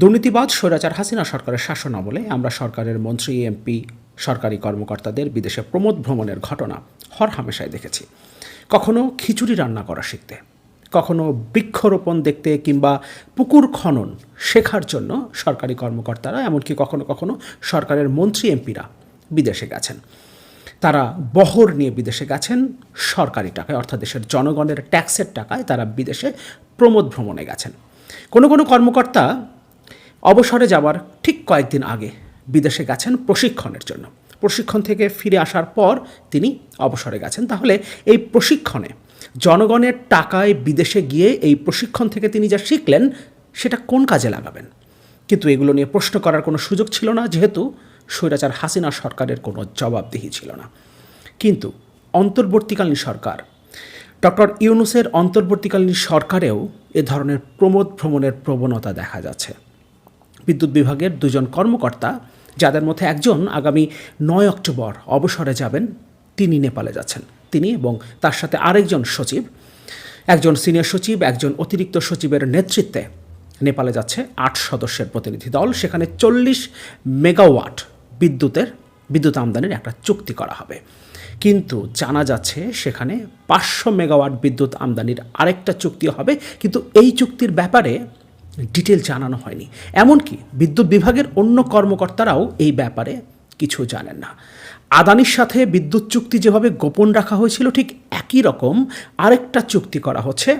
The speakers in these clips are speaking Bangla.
দুর্নীতিবাদ স্বৈরাচার হাসিনা সরকারের শাসন আমলে আমরা সরকারের মন্ত্রী এমপি সরকারি কর্মকর্তাদের বিদেশে প্রমোদ ভ্রমণের ঘটনা হর হামেশায় দেখেছি। কখনো খিচুড়ি রান্না করা শিখতে, কখনো বৃক্ষরোপণ দেখতে কিংবা পুকুর খনন শেখার জন্য সরকারি কর্মকর্তারা, এমনকি কখনো কখনো সরকারের মন্ত্রী এমপিরা বিদেশে গেছেন। তারা বহর নিয়ে বিদেশে গেছেন, সরকারি টাকায়, অর্থাৎ দেশের জনগণের ট্যাক্সের টাকায় তারা বিদেশে প্রমোদ ভ্রমণে গেছেন। কোনো কোনো কর্মকর্তা অবসরে যাওয়ার ঠিক কয়েকদিন আগে বিদেশে গেছেন প্রশিক্ষণের জন্য। প্রশিক্ষণ থেকে ফিরে আসার পর তিনি অবসরে গেছেন। তাহলে এই প্রশিক্ষণে জনগণের টাকায় বিদেশে গিয়ে এই প্রশিক্ষণ থেকে তিনি যা শিখলেন, সেটা কোন কাজে লাগাবেন? কিন্তু এগুলো নিয়ে প্রশ্ন করার কোনো সুযোগ ছিল না, যেহেতু স্বৈরাচার হাসিনা সরকারের কোনো জবাবদিহি ছিল না। কিন্তু অন্তর্বর্তীকালীন সরকার, ডক্টর ইউনুসের অন্তর্বর্তীকালীন সরকারেও এ ধরনের প্রমোদ ভ্রমণের প্রবণতা দেখা যাচ্ছে। বিদ্যুৎ বিভাগের দুজন কর্মকর্তা, যাদের মধ্যে একজন আগামী নয় অক্টোবর অবসরে যাবেন, তিনি নেপালে যাচ্ছেন। তিনি এবং তার সাথে আরেকজন সচিব, একজন সিনিয়র সচিব, একজন অতিরিক্ত সচিবের নেতৃত্বে নেপালে যাচ্ছে আট সদস্যের প্রতিনিধি দল। সেখানে চল্লিশ মেগাওয়াট বিদ্যুতের, বিদ্যুৎ আমদানির একটা চুক্তি করা হবে। কিন্তু জানা যাচ্ছে সেখানে পাঁচশো মেগাওয়াট বিদ্যুৎ আমদানির আরেকটা চুক্তি হবে। কিন্তু এই চুক্তির ব্যাপারে ডিটেল জানানো হয়নি। এমনকি বিদ্যুৎ বিভাগের অন্য কর্মকর্তারাও এই ব্যাপারে কিছু জানেন না। আদানির সাথে বিদ্যুৎ চুক্তি যেভাবে গোপন রাখা হয়েছিল, ঠিক একই রকম আরেকটা চুক্তি করা হচ্ছে,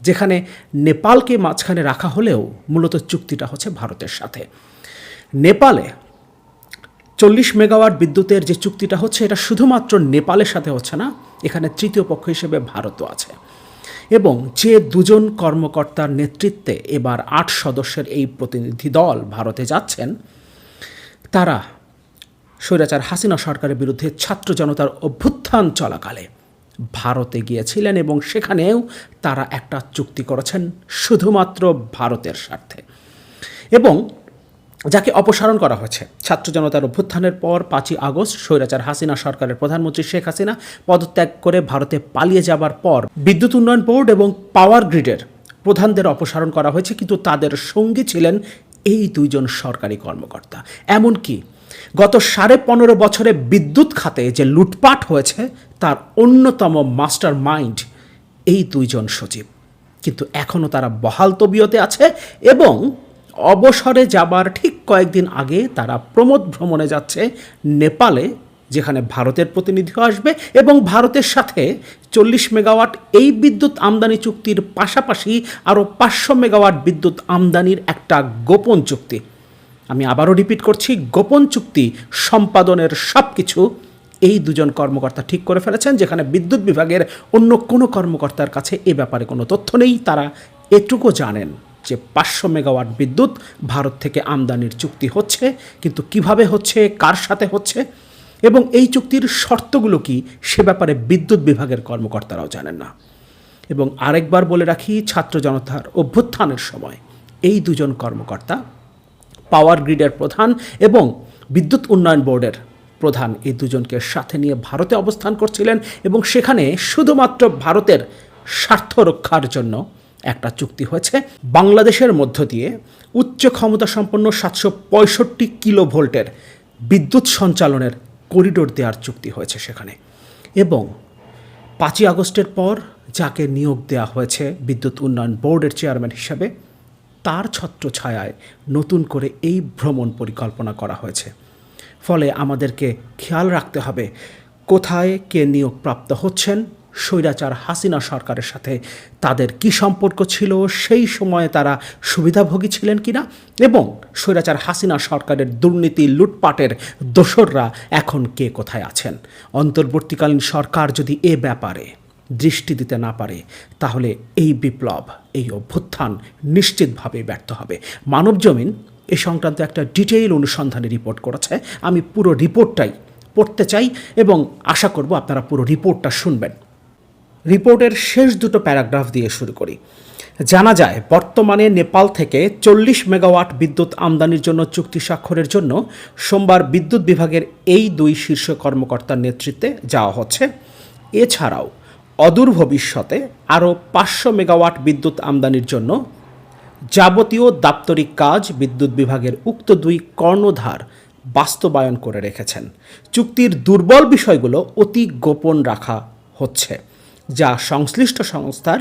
যেখানে নেপালকে মাঝখানে রাখা হলেও মূলত চুক্তিটা হচ্ছে ভারতের সাথে। নেপালে চল্লিশ মেগাওয়াট বিদ্যুতের যে চুক্তিটা হচ্ছে, এটা শুধুমাত্র নেপালের সাথে হচ্ছে না, এখানে তৃতীয় পক্ষ হিসেবে ভারতও আছে। এবং যে দুজন কর্মকর্তার নেতৃত্বে এবার আট সদস্যের এই প্রতিনিধি দল ভারতে যাচ্ছেন, তারা স্বৈরাচার হাসিনা সরকারের বিরুদ্ধে ছাত্র জনতার অভ্যুত্থান চলাকালে ভারতে গিয়েছিলেন এবং সেখানেও তারা একটা চুক্তি করেছেন শুধুমাত্র ভারতের স্বার্থে। এবং যাকে অপসারণ করা হয়েছে। ছাত্র জনতার অভ্যুত্থানের পর পাঁচই আগস্ট স্বৈরাচার হাসিনা সরকারের প্রধানমন্ত্রী শেখ হাসিনা পদত্যাগ করে ভারতে পালিয়ে যাবার পর বিদ্যুৎ উন্নয়ন বোর্ড এবং পাওয়ার গ্রিডের প্রধানদের অপসারণ করা হয়েছে, কিন্তু তাদের সঙ্গী ছিলেন এই দুইজন সরকারি কর্মকর্তা। এমনকি গত সাড়ে পনেরো বছরে বিদ্যুৎ খাতে যে লুটপাট হয়েছে, তার অন্যতম মাস্টার মাইন্ড এই দুইজন সচিব। কিন্তু এখনও তারা বহাল তবিয়তে আছে এবং অবসরে যাবার ঠিক কয়েকদিন আগে তারা প্রমোদ ভ্রমণে যাচ্ছে নেপালে, যেখানে ভারতের প্রতিনিধিও আসবে এবং ভারতের সাথে চল্লিশ মেগাওয়াট এই বিদ্যুৎ আমদানি চুক্তির পাশাপাশি আরও পাঁচশো মেগাওয়াট বিদ্যুৎ আমদানির একটা গোপন চুক্তি। আমি আবারও রিপিট করছি, গোপন চুক্তি সম্পাদনের সব কিছু এই দুজন কর্মকর্তা ঠিক করে ফেলেছেন, যেখানে বিদ্যুৎ বিভাগের অন্য কোনো কর্মকর্তার কাছে এ ব্যাপারে কোনো তথ্য নেই, তারা এটুকু জানেন। যে পাঁচশো মেগাওয়াট বিদ্যুৎ ভারত থেকে আমদানির চুক্তি হচ্ছে, কিন্তু কীভাবে হচ্ছে, কার সাথে হচ্ছে, এবং এই চুক্তির শর্তগুলো কি, সে ব্যাপারে বিদ্যুৎ বিভাগের কর্মকর্তারাও জানেন না। এবং আরেকবার বলে রাখি, ছাত্র জনতার অভ্যুত্থানের সময় এই দুজন কর্মকর্তা, পাওয়ার গ্রিডের প্রধান এবং বিদ্যুৎ উন্নয়ন বোর্ডের প্রধান, এই দুজনকে সাথে নিয়ে ভারতে অবস্থান করছিলেন এবং সেখানে শুধুমাত্র ভারতের স্বার্থ রক্ষার জন্য একটা চুক্তি হয়েছে। বাংলাদেশের মধ্য দিয়ে উচ্চ ক্ষমতা সম্পন্ন সাতশো পঁয়ষট্টি কিলো ভোল্টের বিদ্যুৎ সঞ্চালনের করিডোর দেওয়ার চুক্তি হয়েছে সেখানে। এবং পাঁচই আগস্টের পর যাকে নিয়োগ দেওয়া হয়েছে বিদ্যুৎ উন্নয়ন বোর্ডের চেয়ারম্যান হিসাবে, তার ছত্রছায়ায় নতুন করে এই ভ্রমণ পরিকল্পনা করা হয়েছে। ফলে আমাদেরকে খেয়াল রাখতে হবে কোথায় কে নিয়োগপ্রাপ্ত হচ্ছেন স্বৈরাচার হাসিনা সরকারের সাথে। তাদের কি সম্পর্ক ছিল? সেই সময়ে তারা সুবিধাভোগী ছিলেন কিনা? এবং স্বৈরাচার হাসিনা সরকারের দুর্নীতি লুটপাটের দোসররা এখন কে কোথায় আছেন? অন্তর্বর্তীকালীন সরকার যদি এ ব্যাপারে দৃষ্টি দিতে না পারে, তাহলে এই বিপ্লব, এই অভ্যুত্থান নিশ্চিতভাবে ব্যর্থ হবে। মানবজমিন এ সংক্রান্ত একটা ডিটেইল অনুসন্ধানে রিপোর্ট করেছে। আমি পুরো রিপোর্টটাই পড়তে চাই এবং আশা করব আপনারা পুরো রিপোর্টটা শুনবেন। রিপোর্টের শেষ দুটো প্যারাগ্রাফ দিয়ে শুরু করি। জানা যায়, বর্তমানে নেপাল থেকে চল্লিশ মেগাওয়াট বিদ্যুৎ আমদানির জন্য চুক্তি স্বাক্ষরের জন্য সোমবার বিদ্যুৎ বিভাগের এই দুই শীর্ষ কর্মকর্তার নেতৃত্বে যাওয়া হচ্ছে। এছাড়াও, অদূর ভবিষ্যতে আরও পাঁচশো মেগাওয়াট বিদ্যুৎ আমদানির জন্য যাবতীয় দাপ্তরিক কাজ বিদ্যুৎ বিভাগের উক্ত দুই কর্ণধার বাস্তবায়ন করে রেখেছেন। চুক্তির দুর্বল বিষয়গুলো অতি গোপন রাখা হচ্ছে। যা সংশ্লিষ্ট সংস্থার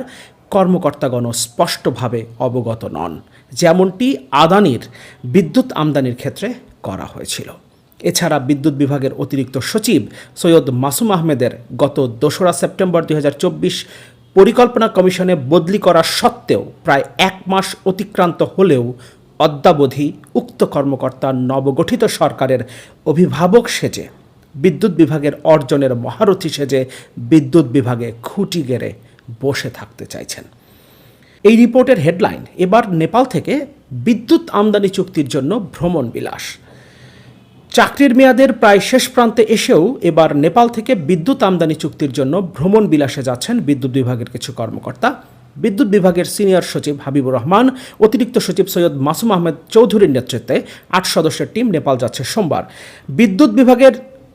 কর্মকর্তাগণ স্পষ্টভাবে অবগত নন। যেমনটি আদানির বিদ্যুৎ আমদানির ক্ষেত্রে করা হয়েছিল। এছাড়া বিদ্যুৎ বিভাগের অতিরিক্ত সচিব সৈয়দ মাসুম আহমেদের গত দোসরা সেপ্টেম্বর দু হাজার চব্বিশ পরিকল্পনা কমিশনে বদলি করা সত্ত্বেও প্রায় এক মাস অতিক্রান্ত হলেও অদ্যাবধি উক্ত কর্মকর্তা নবগঠিত সরকারের অভিভাবক সেজে বিদ্যুৎ বিভাগের অর্জনের মহারথী সেজে বিদ্যুৎ বিভাগে খুঁটি গেড়ে বসে থাকতে চাইছেন। এই রিপোর্টের হেডলাইন, এবার নেপাল থেকে বিদ্যুৎ আমদানি চুক্তির জন্য ভ্রমণ বিলাস। চাকরির মেয়াদের প্রায় শেষ প্রান্তে এসেও এবার নেপাল থেকে বিদ্যুৎ আমদানি চুক্তির জন্য ভ্রমণ বিলাসে যাচ্ছেন বিদ্যুৎ বিভাগের কিছু কর্মকর্তা। বিদ্যুৎ বিভাগের সিনিয়র সচিব হাবিবুর রহমান, অতিরিক্ত সচিব সৈয়দ মাসুম আহমেদ চৌধুরীর নেতৃত্বে আট সদস্যের টিম নেপাল যাচ্ছে সোমবার। বিদ্যুৎ বিভাগের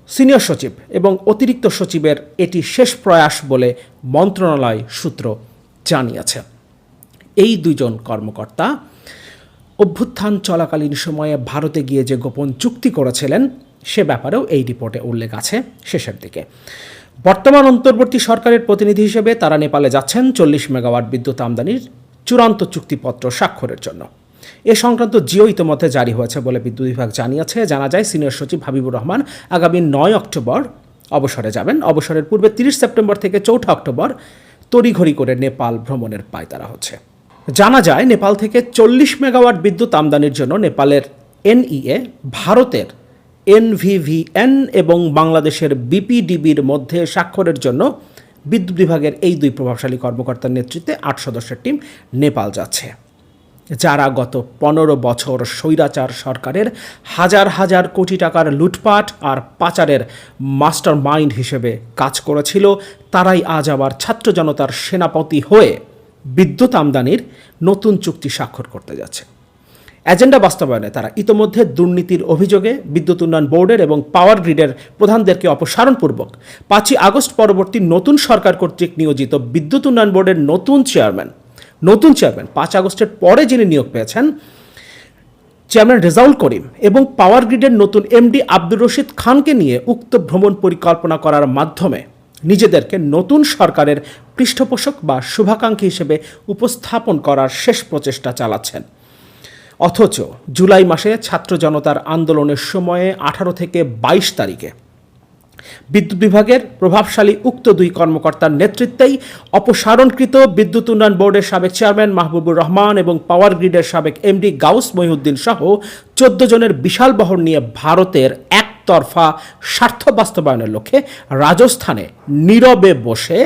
সিনিয়র সচিব এবং অতিরিক্ত সচিবের এটি শেষ প্রয়াস বলে মন্ত্রণালয় সূত্র জানিয়েছে। এই দুজন কর্মকর্তা অভ্যুত্থান চলাকালীন সময়ে ভারতে গিয়ে যে গোপন চুক্তি করেছিলেন, সে ব্যাপারেও এই রিপোর্টে উল্লেখ আছে শেষের দিকে। বর্তমান অন্তর্বর্তী সরকারের প্রতিনিধি হিসেবে তারা নেপালে যাচ্ছেন চল্লিশ মেগাওয়াট বিদ্যুৎ আমদানির চূড়ান্ত চুক্তিপত্র স্বাক্ষরের জন্য। এ সংক্রান্ত জিও ইতোমধ্যে জারি হয়েছে বলে বিদ্যুৎ বিভাগ জানিয়েছে। জানা যায়, সিনিয়র সচিব হাবিবুর রহমান আগামী নয় অক্টোবর অবসরে যাবেন। অবসরের পূর্বে তিরিশ সেপ্টেম্বর থেকে চৌঠা অক্টোবর তড়িঘড়ি করে নেপাল ভ্রমণের পায়তারা হচ্ছে। জানা যায়, নেপাল থেকে চল্লিশ মেগাওয়াট বিদ্যুৎ আমদানির জন্য নেপালের এনইএ ভারতের এনভিভিএন এবং বাংলাদেশের বিপিডিবির মধ্যে স্বাক্ষরের জন্য বিদ্যুৎ বিভাগের এই দুই প্রভাবশালী কর্মকর্তার নেতৃত্বে আট সদস্যের টিম নেপাল যাচ্ছে। যারা গত পনেরো বছর স্বৈরাচার সরকারের হাজার হাজার কোটি টাকার লুটপাট আর পাচারের মাস্টার মাইন্ড হিসেবে কাজ করেছিল, তারাই আজ আবার ছাত্র জনতার সেনাপতি হয়ে বিদ্যুৎ আমদানির নতুন চুক্তি স্বাক্ষর করতে যাচ্ছে। এজেন্ডা বাস্তবায়নে তারা ইতোমধ্যে দুর্নীতির অভিযোগে বিদ্যুৎ উন্নয়ন বোর্ডের এবং পাওয়ার গ্রিডের প্রধানদেরকে অপসারণপূর্বক পাঁচই আগস্ট পরবর্তী নতুন সরকার কর্তৃক নিয়োজিত বিদ্যুৎ উন্নয়ন বোর্ডের নতুন চেয়ারম্যান নতুন চেয়ারম্যান। পাঁচ আগস্টের পরে যিনি নিয়োগ পেয়েছেন, চেয়ারম্যান রেজাউল করিম এবং পাওয়ার গ্রিডের নতুন এমডি আব্দুর রশিদ খানকে নিয়ে উক্ত ভ্রমণ পরিকল্পনা করার মাধ্যমে নিজেদেরকে নতুন সরকারের পৃষ্ঠপোষক বা শুভাকাঙ্ক্ষী হিসেবে উপস্থাপন করার শেষ প্রচেষ্টা চালাচ্ছেন। অথচ জুলাই মাসে ছাত্র জনতার আন্দোলনের সময়ে আঠারো থেকে বাইশ তারিখে বিদ্যুৎ বিভাগের প্রভাবশালী উক্ত দুই কর্মকর্তার নেতৃত্বেই অপসারণকৃত বিদ্যুৎ উন্নয়ন বোর্ডের সাবেক চেয়ারম্যান মাহবুবুর রহমান এবং পাওয়ার গ্রিডের সাবেক এমডি গাউস মহিউদ্দিন সহ চোদ্দ জনের বিশাল বহর নিয়ে ভারতের একতরফা স্বার্থ বাস্তবায়নের লক্ষ্যে রাজস্থানে নীরবে বসে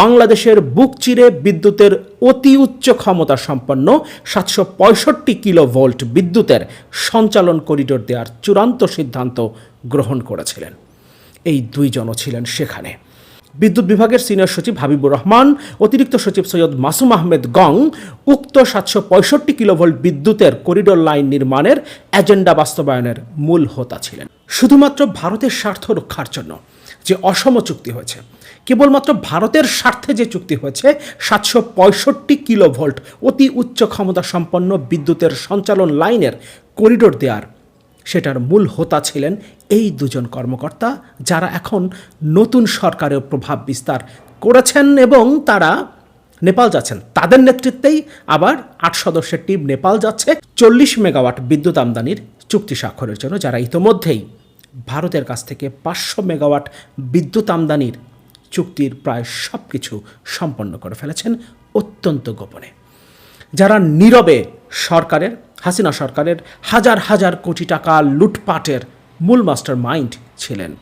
বাংলাদেশের বুক চিরে বিদ্যুতের অতি উচ্চ ক্ষমতা সম্পন্ন সাতশো পঁয়ষট্টি কিলো ভোল্ট বিদ্যুতের সঞ্চালন করিডোর দেওয়ার চূড়ান্ত সিদ্ধান্ত গ্রহণ করেছিলেন। এই দুইজনও ছিলেন সেখানে। বিদ্যুৎ বিভাগের সিনিয়র সচিব হাবিবুর রহমান, অতিরিক্ত সচিব সৈয়দ মাসুম আহমেদ গং, উক্ত সাতশো পঁয়ষট্টি কিলোভোল্ট বিদ্যুতের করিডোর লাইন নির্মাণের এজেন্ডা বাস্তবায়নের মূল হোতা ছিলেন। শুধুমাত্র ভারতের স্বার্থ রক্ষার জন্য যে অসম চুক্তি হয়েছে, কেবলমাত্র ভারতের স্বার্থে যে চুক্তি হয়েছে, সাতশো পঁয়ষট্টি কিলোভোল্ট অতি উচ্চ ক্ষমতা সম্পন্ন বিদ্যুতের সঞ্চালন লাইনের করিডোর দেওয়ার সেটার মূল হোতা ছিলেন এই দুজন কর্মকর্তা যারা এখন নতুন সরকারেও প্রভাব বিস্তার করেছেন এবং তারা নেপাল যাচ্ছেন। তাদের নেতৃত্বেই আবার আট সদস্যের টিম নেপাল যাচ্ছে। চল্লিশ মেগাওয়াট বিদ্যুৎ আমদানির চুক্তি স্বাক্ষরের জন্য যারা ইতোমধ্যেই ভারতের কাছ থেকে পাঁচশো মেগাওয়াট বিদ্যুৎ আমদানির চুক্তির প্রায় সব কিছু সম্পন্ন করে ফেলেছেন অত্যন্ত গোপনে। যারা নীরবে সরকারের হাসিনা সরকারের হাজার হাজার কোটি টাকা লুটপাটের মূল মাস্টার মাইন্ড ছিলেন।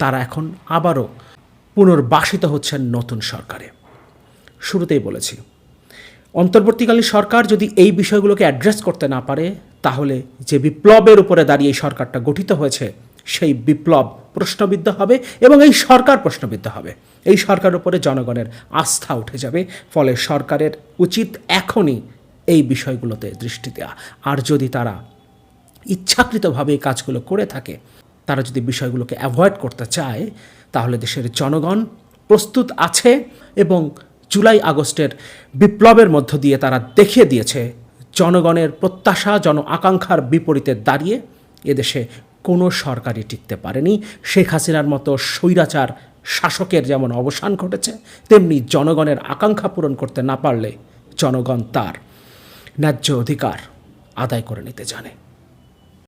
তারা এখন আবারও পুনর্বাসিত হচ্ছেন নতুন সরকারে। শুরুতেই বলেছি, অন্তর্বর্তীকালীন সরকার যদি এই বিষয়গুলোকে অ্যাড্রেস করতে না পারে, তাহলে যে বিপ্লবের উপরে দাঁড়িয়ে এই সরকারটা গঠিত হয়েছে, সেই বিপ্লব প্রশ্নবিদ্ধ হবে এবং এই সরকার প্রশ্নবিদ্ধ হবে। এই সরকারের উপরে জনগণের আস্থা উঠে যাবে, ফলে সরকারের উচিত এখনই এই বিষয়গুলোতে দৃষ্টি দেওয়া আর যদি তারা ইচ্ছাকৃতভাবে এই কাজগুলো করে থাকে, তারা যদি বিষয়গুলোকে অ্যাভয়েড করতে চায়, তাহলে দেশের জনগণ প্রস্তুত আছে এবং জুলাই আগস্টের বিপ্লবের মধ্য দিয়ে তারা দেখিয়ে দিয়েছে, জনগণের প্রত্যাশা, জন আকাঙ্ক্ষার বিপরীতে দাঁড়িয়ে এদেশে কোনো সরকারই টিকতে পারেনি। শেখ হাসিনার মতো স্বৈরাচার শাসকের যেমন অবসান ঘটেছে, তেমনি জনগণের আকাঙ্ক্ষা পূরণ করতে না পারলে জনগণ তার ন্যায্য অধিকার আদায় করে নিতে জানে।